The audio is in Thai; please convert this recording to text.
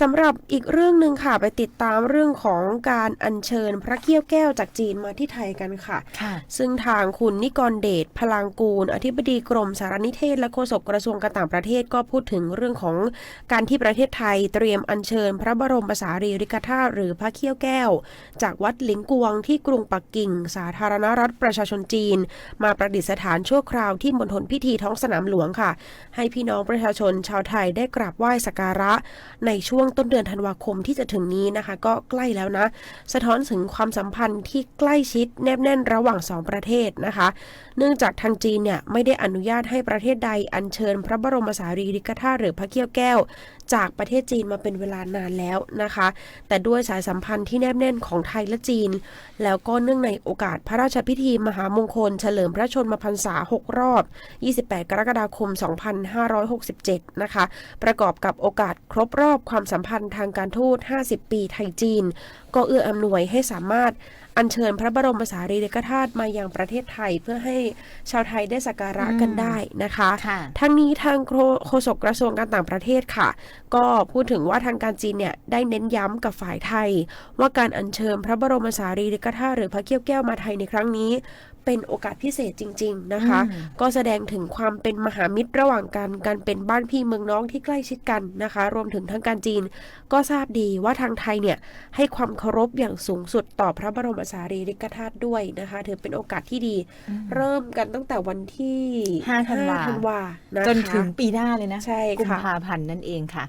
สำหรับอีกเรื่องหนึ่งค่ะไปติดตามเรื่องของการอัญเชิญพระเกี้ยวแก้วจากจีนมาที่ไทยกันค่ะค่ะซึ่งทางคุณนิกรเดชพลางกูล อธิบดีกรมสารนิเทศ และโฆษกกระทรวงการต่างประเทศก็พูดถึงเรื่องของการที่ประเทศไทยเตรียมอัญเชิญ พระบรมสารีริกธาตุหรือพระเขี้ยวแก้ว จากวัดหลิงกวงที่กรุงปักกิ่ง สาธารณรัฐประชาชนจีน มาประดิษฐานชั่วคราวที่มณฑลพิธีท้องสนามหลวงค่ะ ให้พี่น้องประชาชนชาวไทยได้กราบไหว้สักการะในช่วงต้นเดือนธันวาคมที่จะถึงนี้นะคะ ก็ใกล้แล้วนะ สะท้อนถึงความสัมพันธ์ที่ใกล้ชิดแนบแน่นระหว่างสองประเทศนะคะ เนื่องจากทางจีนเนี่ยไม่ได้อนุญาตให้ประเทศใดอัญเชิญ พระบรมสารีริกธาตุหรือพระเกี้ยวแก้ว จากประเทศจีนมาเป็นเวลานานแล้วนะคะ แต่ด้วยสายสัมพันธ์ที่แนบแน่นของไทยและจีน แล้วก็เนื่องในโอกาสพระราชพิธีมหามงคล เฉลิมพระชนมพรรษา 6 รอบ 28 กรกฎาคม 2567 นะคะ ประกอบกับโอกาสครบรอบความความสัมพันธ์ทางการทูต 50 ปีไทยจีน ก็เอื้ออำนวยให้สามารถอัญเชิญพระบรมสารีริกธาตุมายังประเทศไทยเพื่อให้ชาวไทยได้สักการะกันได้นะคะค่ะทั้งนี้ทางโฆษกกระทรวงการต่างประเทศค่ะ ก็พูดถึงว่าทางการจีนเนี่ยได้เน้นย้ำกับฝ่ายไทย ว่าการอัญเชิญพระบรมสารีริกธาตุหรือพระเกี้ยวแก้วมาไทยในครั้งนี้เป็นโอกาสพิเศษจริง ๆนะคะอืมก็แสดงถึงความเป็นมหามิตรระหว่างกันการเป็นบ้านพี่เมืองน้องที่ใกล้ชิดกันนะคะ รวมถึงทางการจีน ก็ทราบดีว่าทางไทยเนี่ยให้ความเคารพอย่างสูงสุดต่อพระบรมสารีริกธาตุด้วยนะคะถือเป็นโอกาสที่ดี เริ่มกันตั้งแต่วันที่ห้าธันวาธันวานะคะจนถึงปีหน้าเลยนะใช่กุมค่ะภาพันธ์นั่นเองค่ะ